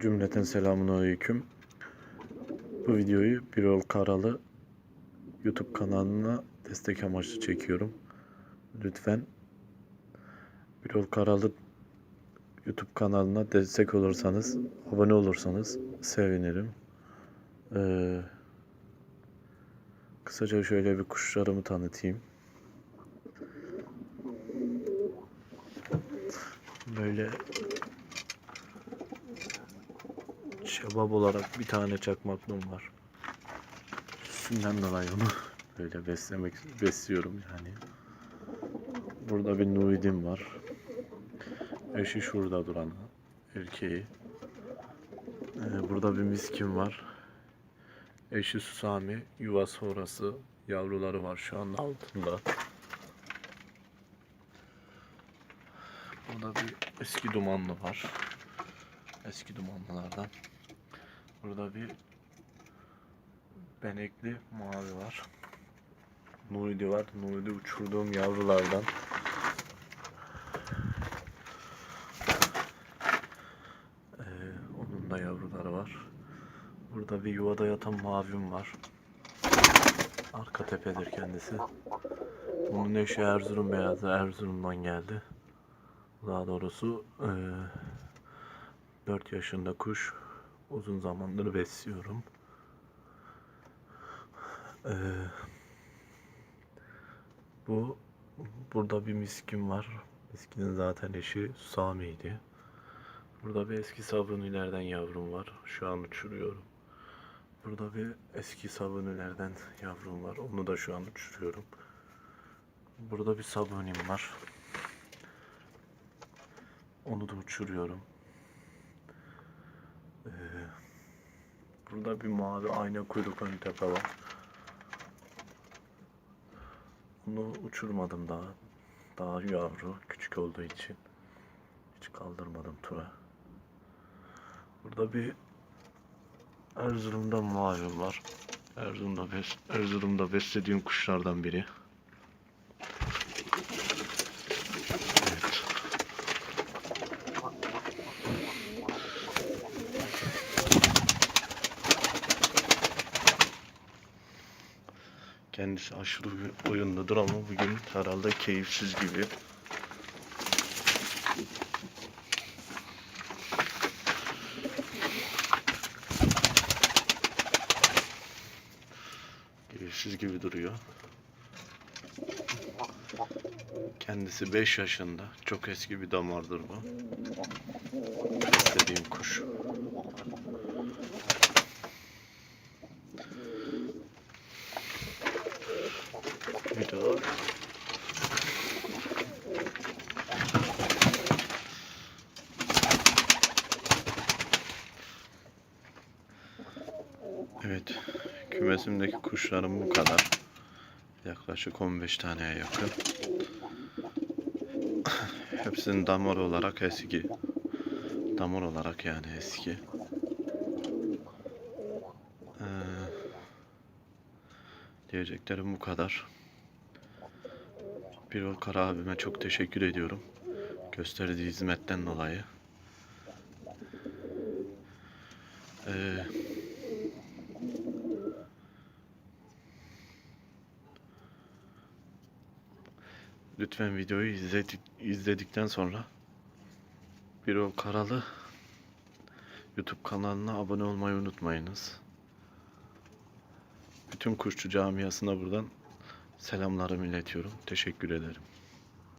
Cümleten selamun aleyküm. Bu videoyu Birol Karalı YouTube kanalına destek amaçlı çekiyorum. Lütfen Birol Karalı YouTube kanalına destek olursanız, abone olursanız sevinirim. Ee, kısaca şöyle bir kuşlarımı tanıtayım. Böyle şebap olarak bir tane çakmaklığım var. Sünden dolayı onu böyle beslemek besliyorum yani. Burada bir nuidim var. Eşi şurada duran erkeği. Ee, burada bir miskin var. Eşi Susami, yuvası orası. Yavruları var şu an altında. Burada bir eski dumanlı var. Eski dumanlılardan. Burada bir benekli mavi var. Nuridi var. Nuridi uçurduğum yavrulardan. Ee, onun da yavruları var. Burada bir yuvada yatan mavim var. Arka tepedir kendisi. Bunun eşi Erzurum beyazı. Erzurum'dan geldi. Daha doğrusu eee 4 yaşında kuş. Uzun zamandır besliyorum. Eee, bu burada bir miskin var. Miskinin zaten eşi Sami'ydi. Burada bir eski sabunilerden yavrum var. Şu an uçuruyorum. Burada bir eski sabunilerden yavrum var. Onu da şu an uçuruyorum. Burada bir sabunim var. Onu da uçuruyorum. Burada bir mavi ayna kuyruk ön tepe var. Onu uçurmadım daha. Daha yavru, küçük olduğu için. Hiç kaldırmadım tura. Burada bir Erzurum'da mavi var. Erzurum'da, bes Erzurum'da beslediğim kuşlardan biri. Kendisi aşırı oyunludur ama bugün herhalde keyifsiz gibi. Keyifsiz gibi duruyor. Kendisi 5 yaşında. Çok eski bir damardır bu. Beslediğim daha. Evet, kümesimdeki kuşlarım bu kadar. Yaklaşık 15 taneye yakın. Hepsinin damar olarak eski. Damar olarak yani eski. Ee, diyeceklerim bu kadar. Birol Kara abime çok teşekkür ediyorum. Gösterdiği hizmetten dolayı. Ee, lütfen videoyu izledik, izledikten sonra Birol Karalı YouTube kanalına abone olmayı unutmayınız. Bütün kuşçu camiasına buradan selamlarımı iletiyorum. Teşekkür ederim.